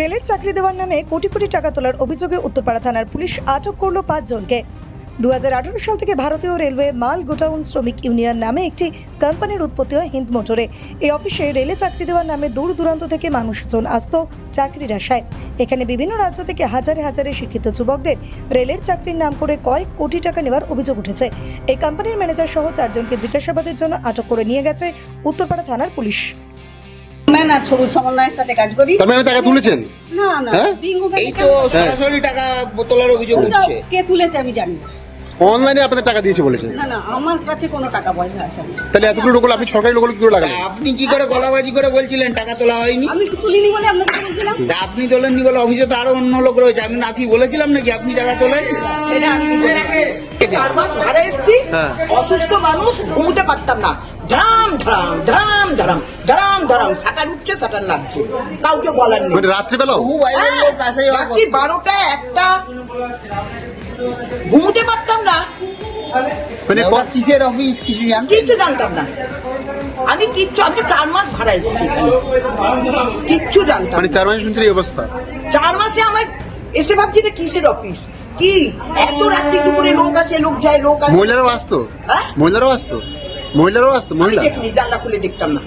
রেলের চাকরি দেওয়ার নামে কোটি কোটি টাকা তোলার অভিযোগে উত্তরপাড়া থানার পুলিশ আটক করল পাঁচজনকে। দু হাজার আঠারো সাল থেকে ভারতীয় রেলওয়ে মাল গোটাউন শ্রমিক ইউনিয়ন নামে একটি কোম্পানির উৎপত্তি হয় হিন্দ মোটরে। এই অফিসে রেলে চাকরি দেওয়ার নামে দূর দূরান্ত থেকে মানুষজন আসত চাকরির আশায়। এখানে বিভিন্ন রাজ্য থেকে হাজারে হাজারে শিক্ষিত যুবকদের রেলের চাকরির নাম করে কয়েক কোটি টাকা নেওয়ার অভিযোগ উঠেছে। এই কোম্পানির ম্যানেজার সহ চারজনকে জিজ্ঞাসাবাদের জন্য আটক করে নিয়ে গেছে উত্তরপাড়া থানার পুলিশ। না সবুজ সমন্বয়ের সাথে কাজ করি। তার মানে টাকা তুলেছেন? না না হ্যাঁ? বিঙ্গো এই তো সরাসরি টাকা তোলার অভিযোগ উঠছে কে তুলেছে আমি জানি না। অনলাইনে আপনাদের টাকা দিয়েছে বলেছে। না না আমার কাছে কোনো টাকা পয়সা তাহলে এতগুলো আপনি সরকারি লোক কি করে লাগালেন? আপনি কি করে গলাবাজি করে বলছিলেন টাকা তোলা হয়নি? আমি তুলিনি বলে আপনাকে বলছিলাম? আপনি তোলেননি বলে অফিসে তো আরও অন্য লোক রয়েছে। আমি না কি বলেছিলাম নাকি আপনি টাকা তোলেন সেটা আমি কি বলব? চার মাস ভাড়া এসছি। হ্যাঁ। অসুস্থ মানুষ ঘুমোতে পারতাম না। সাটার উঠছে সাটার লাগছে। কাউকে বলার নেই। মানে রাত্রিবেলাও? বহু বাইরের লোক পাশে যাওয়া রাত্রি বারোটা একটা। ঘুমোতে পারতাম না। মানে কিসের অফিস কিছু কিচ্ছু জানতাম না। আমি কিচ্ছু আমি চার মাস ভাড়া এসেছি কিচ্ছু জানতাম মানে চার মাসে শুনছেন এই অবস্থা? চার মাসে আমার এসে ভাবছি এটা কিসের অফিস কি? এত রাত্রি দুপুরে লোক আসে লোক যায় লোক আসে। মহিলারও আসতো? হ্যাঁ? মহিলারাও আসতো? মহিলারও আসতো? মহিলা? জানলা খুলে দেখতাম না।